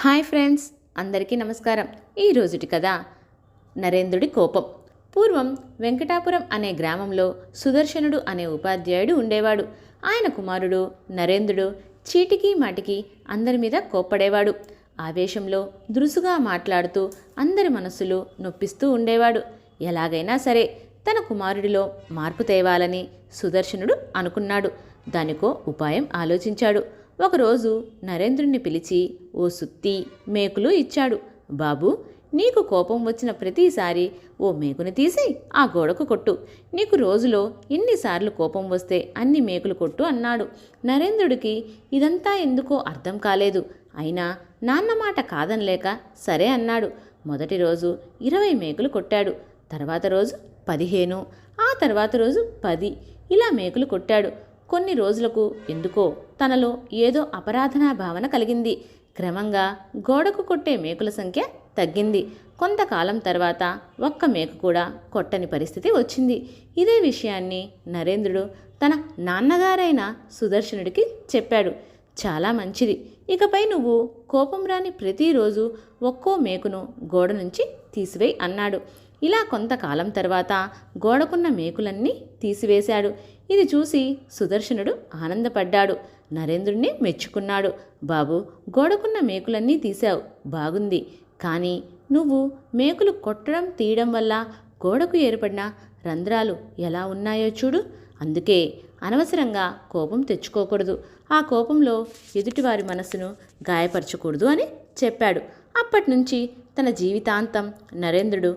Hi friends అందరికీ నమస్కారం. ఈ రోజుటి కథ నరేంద్రుడి కోపం. పూర్వం వెంకటాపురం అనే గ్రామంలో సుదర్శనుడు అనే ఉపాధ్యాయుడు ఉండేవాడు. ఆయన కుమారుడు నరేంద్రుడు చీటికి మాటికి అందరి మీద కోప్పడేవాడు. ఆవేశంలో దురుసుగా మాట్లాడుతూ అందరి మనస్సులు నొప్పిస్తూ ఉండేవాడు. ఎలాగైనా సరే తన కుమారుడిలో మార్పు తేవాలని సుదర్శనుడు అనుకున్నాడు. దానికో ఉపాయం ఆలోచించాడు. ఒకరోజు నరేంద్రుణ్ణి పిలిచి ఓ సుత్తి మేకులు ఇచ్చాడు. బాబు నీకు కోపం వచ్చిన ప్రతిసారి ఓ మేకుని తీసి ఆ గోడకు కొట్టు. నీకు రోజులో ఎన్నిసార్లు కోపం వస్తే అన్ని మేకులు కొట్టు అన్నాడు. నరేంద్రుడికి ఇదంతా ఎందుకో అర్థం కాలేదు. అయినా నాన్న మాట కాదనలేక సరే అన్నాడు. మొదటి రోజు ఇరవై మేకులు కొట్టాడు. తర్వాత రోజు పదిహేను ఆ తర్వాత రోజు పది. ఇలా మేకులు కొట్టాడు. కొన్ని రోజులకు ఎందుకో తనలో ఏదో అపరాధనా భావన కలిగింది. క్రమంగా గోడకు కొట్టే మేకుల సంఖ్య తగ్గింది. కొంతకాలం తర్వాత ఒక్క మేక కూడా కొట్టని పరిస్థితి వచ్చింది. ఇదే విషయాన్ని నరేంద్రుడు తన నాన్నగారైన సుదర్శనుడికి చెప్పాడు. చాలా మంచిది. ఇకపై నువ్వు కోపం రాని ప్రతిరోజు ఒక్కో మేకును గోడ నుంచి తీసివేయి అన్నాడు. ఇలా కొంతకాలం తర్వాత గోడకున్న మేకులన్నీ తీసివేశాడు. ఇది చూసి సుదర్శనుడు ఆనందపడ్డాడు. నరేంద్రుణ్ణి మెచ్చుకున్నాడు. బాబు గోడకున్న మేకులన్నీ తీశావు. బాగుంది. కానీ నువ్వు మేకులు కొట్టడం తీయడం వల్ల గోడకు ఏర్పడిన రంధ్రాలు ఎలా ఉన్నాయో చూడు. అందుకే అనవసరంగా కోపం తెచ్చుకోకూడదు. ఆ కోపంలో ఎదుటివారి మనసును గాయపరచకూడదు అని చెప్పాడు. అప్పటి నుంచి తన జీవితాంతం నరేంద్రుడు